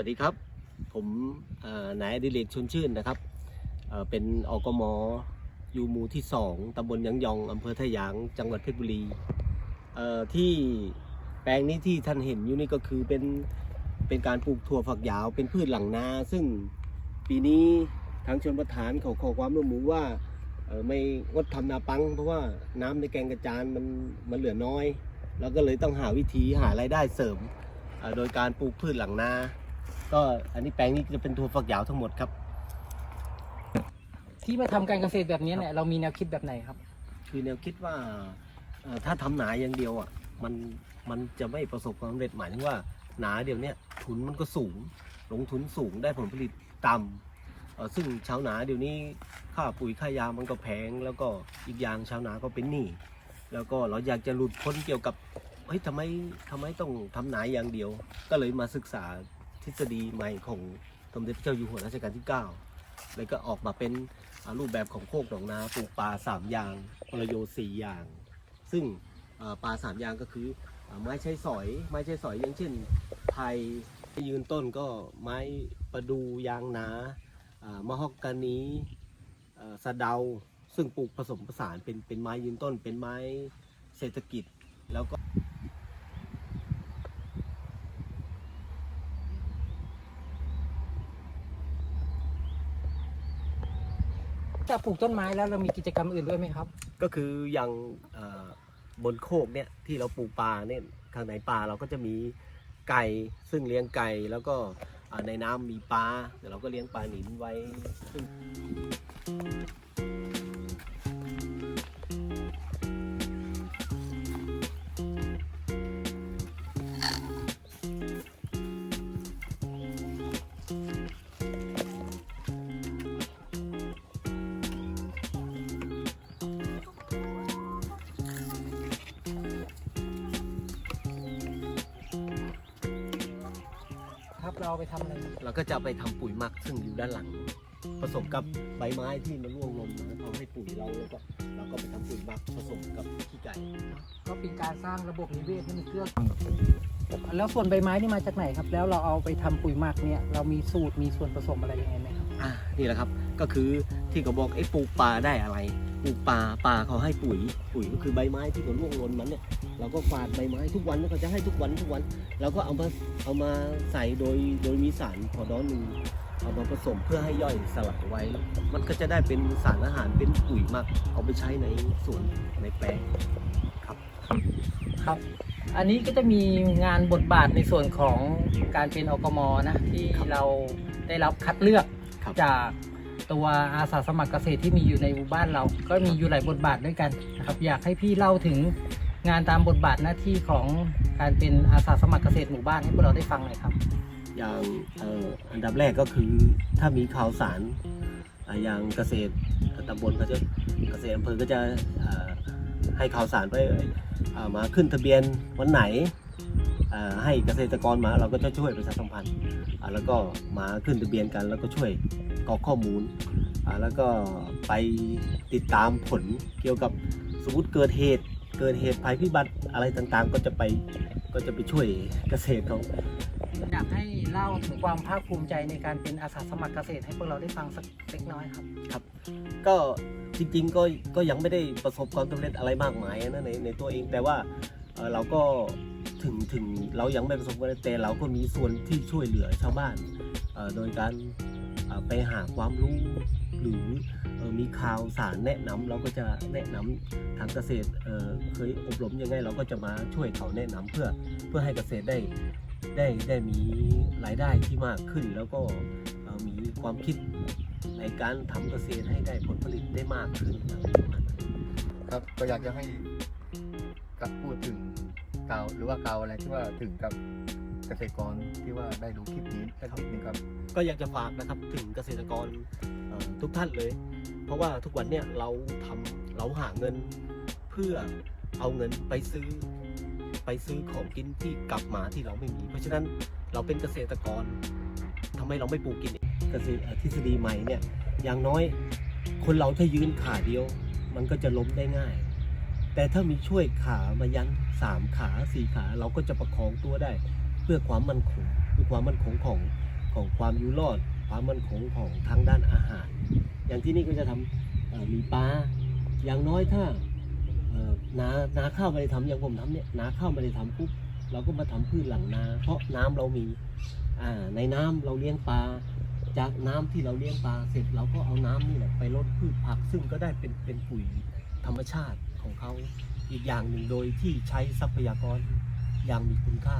วัสดีครับ ผมนายอดิเรกชนชื่นนะครับเเป็นอกมอยู่หมู่ที่สองตำบลยังยองอำเภอทะยาง จังหวัดเพชรบุรี ที่แปลงนี้ที่ท่านเห็นอยู่นี่ก็คือเป็นเป็นการปลูกถั่วฝักยาวเป็นพืชหลังนา ซึ่งปีนี้ทางชนประทานเขาขอความร่วมมือว่าไม่งดทำนาปัง เพราะว่าน้ำในแกงกระจานมันมันเหลือน้อย แล้วก็เลยต้องหาวิธีหารายได้เสริมโดยการปลูกพืชหลังนา ก็อันนี้แปลงนี้จะเป็นถั่วฝักยาวทั้งหมดครับ ที่มาทำการเกษตรแบบนี้เนี่ยเรามีแนวคิดแบบไหนครับ คือแนวคิดว่าเอ่อถ้าทำหนาอย่างเดียวอะมันมันจะไม่ประสบความสำเร็จหมายถึงว่าหนาเดี๋ยวเนี้ยทุนมันก็สูง ลงทุนสูงได้ผลผลิตต่ำเอ่อซึ่งชาวนาเดี๋ยวนี้ค่าปุ๋ยค่ายามันก็แพง แล้วก็อีกอย่างชาวนาก็เป็นหนี้แล้วก็เราอยากจะหลุดพ้นเกี่ยวกับเฮ้ยทำไมทำไมต้องทำหนาอย่างเดียว ก็เลยมาศึกษาทฤ ษฎีใหม่ของสมเด็จพระเจ้าอยู่หัวรัชกาลที่9เลยก็ออกมาเป็นรูปแบบของโคกหนองนาปลูกปลาสามอย่างประโยชน์สี่อย่าง ซึ่งเอ่อปลาสามอย่างก็คือไม้ใช้สอย ไม้ใช้สอยอย่างเช่นไผ่ยืนต้นก็ไม้ประดูยางนามะฮอกกานีสะเดาซึ่งปลูกผสมผสานเป็นเป็นไม้ยืนต้น เป็นไม้เศรษฐกิจแล้วก็ จะปลูกต้นไม้แล้วเรามีกิจกรรมอื่นด้วยไหมครับ ก็คืออย่างเอ่อบนโคกเนี่ยที่เราปลูกปลาเนี่ยข้างในปลาเราก็จะมีไก่ซึ่งเลี้ยงไก่แล้วก็อ่าในน้ำมีปลาเดี๋ยวเราก็เลี้ยงปลาหนินไว้ซึ่ง เราเอาไปทำอะไรครับเราก็จะเอาไปทำปุ๋ยหมักซึ่งอยู่ด้านหลัง ผสมกับใบไม้ที่มันร่วงลงมาทำให้ปุ๋ยเราแล้วก็เราก็ไปทำปุ๋ยหมักผสมกับขี้ไก่ ก็เป็นการสร้างระบบนิเวศให้มันเกื้อกูลแล้วส่วนใบไม้นี่มาจากไหนครับ แล้วเราเอาไปทำปุ๋ยหมักเนี่ยเรามีสูตรมีส่วนผสมอะไรยังไงไหมครับ อ่านี่แหละครับ ก็คือที่เขาบอกไอ้ปลูกปลาได้อะไรปลูกปลาปลาเขาให้ปุ๋ย ปุ๋ยก็คือใบไม้ที่เขาร่วงหล่นมันเนี่ยเราก็ฝาดใบไม้ทุกวันเขาจะให้ทุกวันทุกวันเราก็เอามาเอามาใส่โดยโดยมีสารพอดอหนึ่งเอามาผสมเพื่อให้ย่อยสลายไว้ มันก็จะได้เป็นสารอาหารเป็นปุ๋ยหมักเอาไปใช้ในสวนในแปลงครับครับ อันนี้ก็จะมีงานบทบาทในส่วนของการเป็นอกมนะที่ครับเราได้รับคัดเลือกครับจาก ตัวอาสาสมัครเกษตรที่มีอยู่ในหมู่บ้านเรา ก็มีอยู่หลายบทบาทด้วยกันนะครับ อยากให้พี่เล่าถึงงานตามบทบาทหน้าที่ของการเป็นอาสาสมัครเกษตรหมู่บ้านให้พวกเราได้ฟังหน่อยครับ อย่างเอ่ออันดับแรกก็คือถ้ามีข่าวสารอ่าอย่างเกษตรตำบลก็จะเกษตรอำเภอก็จะอ่าให้ข่าวสารไปอ่ามาขึ้นทะเบียนวันไหน ให้เกษตรกรมาเราก็จะช่วยประชาสัมพันธ์อ่าแล้วก็มาขึ้นทะเบียนกัน แล้วก็ช่วยกรอกข้อมูลอ่าแล้วก็ไปติดตามผลเกี่ยวกับสมมติเกิดเหตุเกิดเหตุภัยพิบัติอะไรต่างๆ ก็จะไปก็จะไปช่วยเกษตรเขาอยากให้เล่าถึงความภาคภูมิใจในการเป็นอาสาสมัครเกษตรให้พวกเราได้ฟังสักเล็กน้อยครับครับ ก็จริงๆก็ก็ยังไม่ได้ประสบความสำเร็จอะไรมากมายนะในในตัวเองแต่ว่าเอ่อเราก็ ถึงถึงเรายังไม่ประสบความสำเร็จแต่เราก็มีส่วนที่ช่วยเหลือชาวบ้านโดยการไปหาความรู้หรือมีข่าวสารแนะนำเราก็จะแนะนำทางเกษตรเคยอบรมยังไงเราก็จะมาช่วยเขาแนะนำเพื่อเพื่อให้เกษตรได้ได้ได้มีรายได้ที่มากขึ้น แล้วก็มีความคิดในการทำเกษตรให้ได้ผลผลิตได้มากขึ้นครับครับก็อยากจะให้กับพูดถึง กาวหรือว่ากล่าวอะไรที่ว่าถึงกับเกษตรกรที่ว่าได้ดูคลิปนี้สักนิดนึงครับ ก็อยากจะฝากนะครับถึงเกษตรกรทุกท่านเลย เพราะว่าทุกวันเนี่ยเราทำเราหาเงินเพื่อเอาเงินไปซื้อ ไปซื้อของกินที่กลับมาที่เราไม่มี เพราะฉะนั้นเราเป็นเกษตรกรทำไมเราไม่ปลูกกินเกษตรทฤษฎีใหม่เนี่ยอย่างน้อยคนเราถ้ายืนขาเดียว มันก็จะล้มได้ง่าย แต่ถ้ามีช่วยขามายันสามขาสี่ขาเราก็จะประคองตัวได้ เพื่อความมั่นคงเพื่อความมั่นคงของของความอยู่รอด ความมั่นคงของทางด้านอาหาร อย่างที่นี่ก็จะทำเอ่อมีปลาอย่างน้อยถ้านานาข้าวไม่ได้ทำอย่างผมทำเนี่ยนาข้าวไม่ได้ทำปุ๊บเราก็มาทำพืชหลังนา เพราะน้ำเรามีอ่าในน้ำเราเลี้ยงปลาจากน้ำที่เราเลี้ยงปลาเสร็จเราก็เอาน้ำนี่แหละไปลดพืชผักซึ่งก็ได้เป็นเป็นปุ๋ยธรรมชาติของเขาอีกอย่างหนึ่งโดยที่ใช้ทรัพยากรอย่างมีคุณค่า